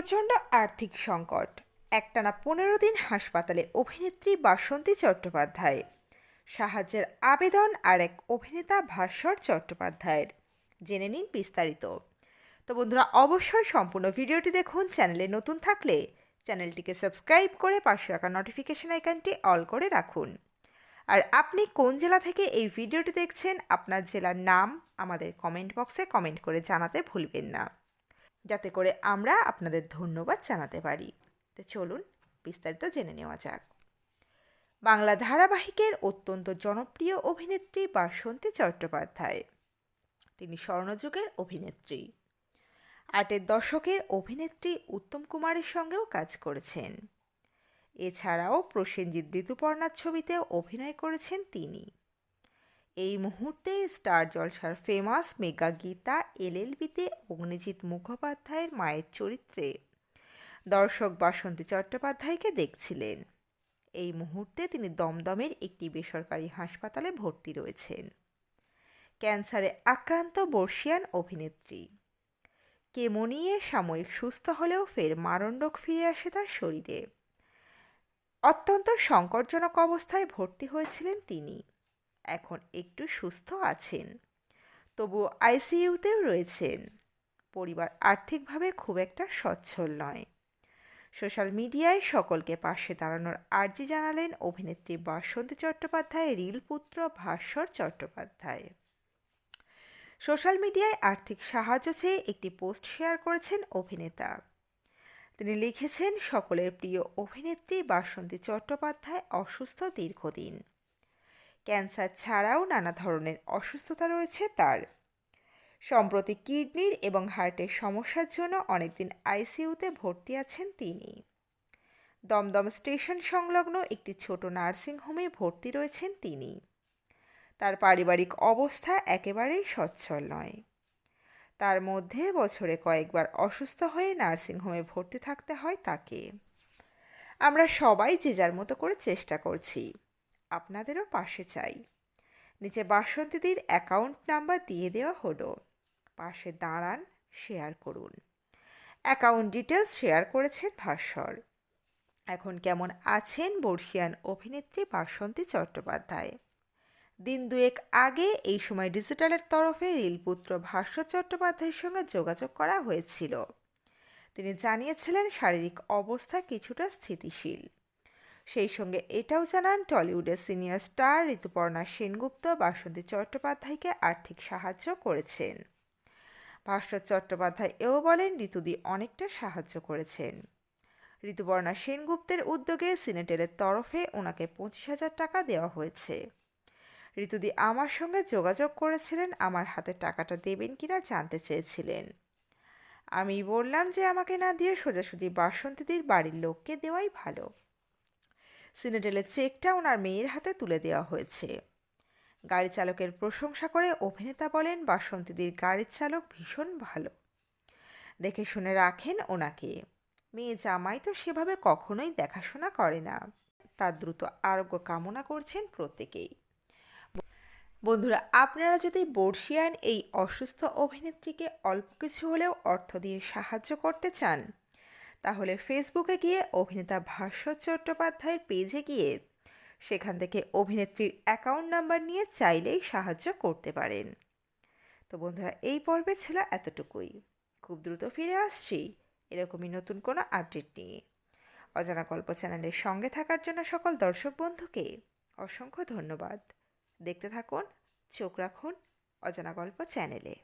প্রচণ্ড আর্থিক সংকট। একটানা পনেরো দিন হাসপাতালে অভিনেত্রী বাসন্তী চট্টোপাধ্যায়। সাহায্যের আবেদন আর এক অভিনেতা ভাস্বর চট্টোপাধ্যায়ের। জেনে নিন বিস্তারিত। তো বন্ধুরা, অবশ্যই সম্পূর্ণ ভিডিওটি দেখুন, চ্যানেলে নতুন থাকলে চ্যানেলটিকে সাবস্ক্রাইব করে পাশে রাখা নোটিফিকেশন আইকনটি অল করে রাখুন। আর আপনি কোন জেলা থেকে এই ভিডিওটি দেখছেন, আপনার জেলার নাম আমাদের কমেন্ট বক্সে কমেন্ট করে জানাতে ভুলবেন না। যাতে করে আমরা আপনাদের ধন্যবাদ জানাতে পারি। তো চলুন বিস্তারিত জেনে নেওয়া যাক। বাংলা ধারাবাহিকের অত্যন্ত জনপ্রিয় অভিনেত্রী বাসন্তী চট্টোপাধ্যায়। তিনি স্বর্ণযুগের অভিনেত্রী। আটের দশকের অভিনেত্রী উত্তম কুমারের সঙ্গেও কাজ করেছেন। এছাড়াও প্রসেনজিৎ ঋতুপর্ণার ছবিতে অভিনয় করেছেন তিনি। এই মুহূর্তে স্টার জলসার ফেমাস মেগা গীতা এলএলবিতে অগ্নিজিৎ মুখোপাধ্যায়ের মায়ের চরিত্রে। দর্শক বাসন্তী চট্টোপাধ্যায়কে দেখছিলেন। এই মুহূর্তে তিনি দমদমের একটি বেসরকারি হাসপাতালে ভর্তি রয়েছেন। ক্যান্সারে আক্রান্ত বর্ষিয়ান অভিনেত্রী। কেমো নিয়ে সাময়িক সুস্থ হলেও ফের মারণ্ডক ফিরে আসে তার শরীরে। অত্যন্ত সংকটজনক অবস্থায় ভর্তি হয়েছিলেন তিনি। এখন একটু সুস্থ আছেন। তবু আইসিইউতেও রয়েছেন। পরিবার আর্থিকভাবে খুব একটা সচ্ছল নয়। সোশ্যাল মিডিয়ায় সকলকে পাশে দাঁড়ানোর আর্জি জানালেন অভিনেত্রী বাসন্তী চট্টোপাধ্যায় রিল পুত্র ভাস্বর চট্টোপাধ্যায়। সোশ্যাল মিডিয়ায় আর্থিক সাহায্য চেয়ে একটি পোস্ট শেয়ার করেছেন অভিনেতা। তিনি লিখেছেন, সকলের প্রিয় অভিনেত্রী বাসন্তী চট্টোপাধ্যায় অসুস্থ দীর্ঘদিন। ক্যান্সার ছাড়াও নানা ধরনের অসুস্থতা রয়েছে তার। সম্প্রতি কিডনির এবং হার্টের সমস্যার জন্য অনেকদিন আইসিইউতে ভর্তি আছেন তিনি। দমদম স্টেশন সংলগ্ন একটি ছোট নার্সিংহোমে ভর্তি রয়েছেন তিনি। তার পারিবারিক অবস্থা একেবারেই সচ্ছল নয়। তার মধ্যে বছরে কয়েকবার অসুস্থ হয়ে নার্সিংহোমে ভর্তি থাকতে হয় তাকে। আমরা সবাই যে যার মতো করে চেষ্টা করছি। আপনাদেরও পাশে চাই। নিচে বাসন্তীদির অ্যাকাউন্ট নাম্বার দিয়ে দেওয়া হলো। পাশে দাঁড়ান শেয়ার করুন। অ্যাকাউন্ট ডিটেলস শেয়ার করেছেন ভাস্বর এখন কেমন আছেন বর্ষিয়ান অভিনেত্রী বাসন্তী চট্টোপাধ্যায়? দিন দুয়েক আগে এই সময় ডিজিটালের তরফে রিলপুত্র ভাস্বর চট্টোপাধ্যায়ের সঙ্গে যোগাযোগ করা হয়েছিল। তিনি জানিয়েছিলেন শারীরিক অবস্থা কিছুটা স্থিতিশীল। সেই সঙ্গে এটাও জানান টলিউডের সিনিয়র স্টার ঋতুপর্ণা সেনগুপ্ত, বাসন্তী চট্টোপাধ্যায়কে আর্থিক সাহায্য করেছেন। ভাস্বর চট্টোপাধ্যায় এও বলেন, ঋতুদি অনেকটা সাহায্য করেছেন। ঋতুপর্ণা সেনগুপ্তের উদ্যোগে সিনেটেলের তরফে ওনাকে পঁচিশ হাজার টাকা দেওয়া হয়েছে। ঋতুদি আমার সঙ্গে যোগাযোগ করেছিলেন, আমার হাতে টাকাটা দেবেন কিনা জানতে চেয়েছিলেন। আমি বললাম যে, আমাকে না দিয়ে সোজাসুজি বাসন্তীদির বাড়ির লোককে দেওয়াই ভালো। সিনেটেলের চেকটা ওনার মেয়ের হাতে তুলে দেওয়া হয়েছে। গাড়ি চালকের প্রশংসা করে অভিনেতা বলেন, বাসন্তীদির গাড়ির চালক ভীষণ ভালো। দেখে শুনে রাখেন ওনাকে। মেয়ে জামাই তো সেভাবে কখনোই দেখাশোনা করে না। তার দ্রুত আরোগ্য কামনা করছেন প্রত্যেকেই। বন্ধুরা, আপনারা যদি বর্ষিয়ান এই অসুস্থ অভিনেত্রীকে অল্প কিছু হলেও অর্থ দিয়ে সাহায্য করতে চান তাহলে ফেসবুকে গিয়ে অভিনেতা ভাস্বর চট্টোপাধ্যায়ের পেজে গিয়ে সেখান থেকে অভিনেত্রীর অ্যাকাউন্ট নাম্বার নিয়ে চাইলেই সাহায্য করতে পারেন। তো বন্ধুরা, এই পর্বে ছিল এতটুকুই। খুব দ্রুত ফিরে আসছি এরকমই নতুন কোনো আপডেট নিয়ে। অজানা গল্প চ্যানেলের সঙ্গে থাকার জন্য সকল দর্শক বন্ধুকে অসংখ্য ধন্যবাদ। দেখতে থাকুন, চোখ রাখুন অজানা গল্প চ্যানেলে।